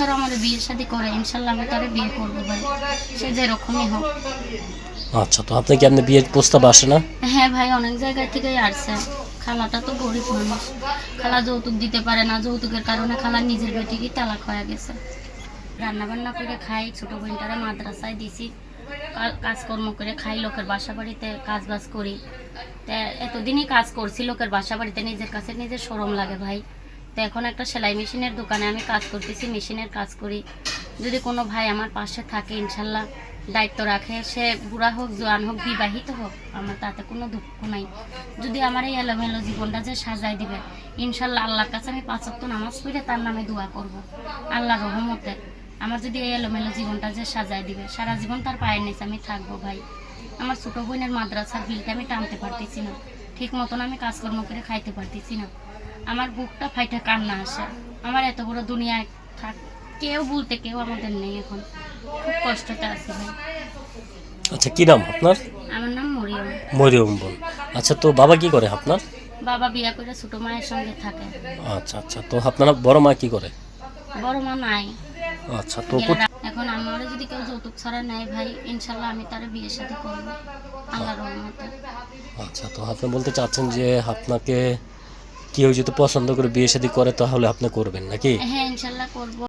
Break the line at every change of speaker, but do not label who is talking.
ছাড়া আমাদের বিয়ের শাদী করে ইনশাল্লাহ আমি তারে বিয়ে করব ভাই। সে যেরকমই হোক।
আচ্ছা তো আপনি কি আপনি বিয়ের প্রস্তাব আসে না?
হ্যাঁ ভাই অনেক জায়গা থেকেই আসছে খালাটা তো গরিব মানুষ। খালা যৌতুক দিতে পারে না যৌতুকের কারণে খালা নিজের বেটিকে তালাক হয়ে গেছে। রান্না বান্না করে খাই ছোট বোনটারে মাদ্রাসায় দিছি। কাজকর্ম করে খাই লোকের বাসা বাড়িতে কাজ বাজ করি। তা এতদিনই কাজ করছি লোকের বাসা বাড়িতে নিজের কাছে নিজের সরম লাগে ভাই। তো এখন একটা সেলাই মেশিনের দোকানে আমি কাজ করতেছি, মেশিনের কাজ করি। যদি কোনো ভাই আমার পাশে থাকে, ইনশাল্লাহ দায়িত্ব রাখে, সে বুড়া হোক, জোয়ান হোক, বিবাহিত হোক, আমার তাতে কোনো দুঃখ নাই। যদি আমার এই এলোমেলো জীবনটা যে সাজাই দিবে, ইনশাল্লাহ আল্লাহর কাছে আমি পাঁচ ওয়াক্ত নামাজ পড়ে তার নামে দোয়া করব আল্লাহ রহমতে। আমার যদি এই এলোমেলো জীবনটা যে সাজাই দিবে, সারা জীবন তার পায়ের নিচে আমি থাকব ভাই। আমার ছোটো বোনের মাদ্রাসার বিলটা আমি টানতে পারতেছি না, ঠিক মতন আমি কাজকর্ম করে খাইতে পারতেছি না। আমার বুকটা ফাইটা কান্না আসে। আমার এত বড় দুনিয়ায় থাক কেউ বলতে কেউ আমাদের নেই এখন। খুব কষ্টতে আছি ভাই।
আচ্ছা কি নাম আপনার?
আমার নাম মরিয়ম।
মরিয়ম বোন। আচ্ছা তো বাবা কি করে আপনার?
বাবা বিয়া করে ছোট মায়ের সঙ্গে থাকে।
আচ্ছা আচ্ছা তো আপনার বড় মা কি করে?
বড় মা নাই।
আচ্ছা তো
এখন আমার যদি কেউ যৌতুক ছাড়া নেয় ভাই ইনশাল্লাহ আমি তার বিয়ের সাথে করব। আল্লাহ রহমতে।
আচ্ছা তো আপনি বলতে চাচ্ছেন যে আপনাকে কেউ যদি পছন্দ করে বিয়ে শাদী করে তাহলে আপনি করবেন নাকি?
হ্যাঁ ইনশাল্লাহ করব।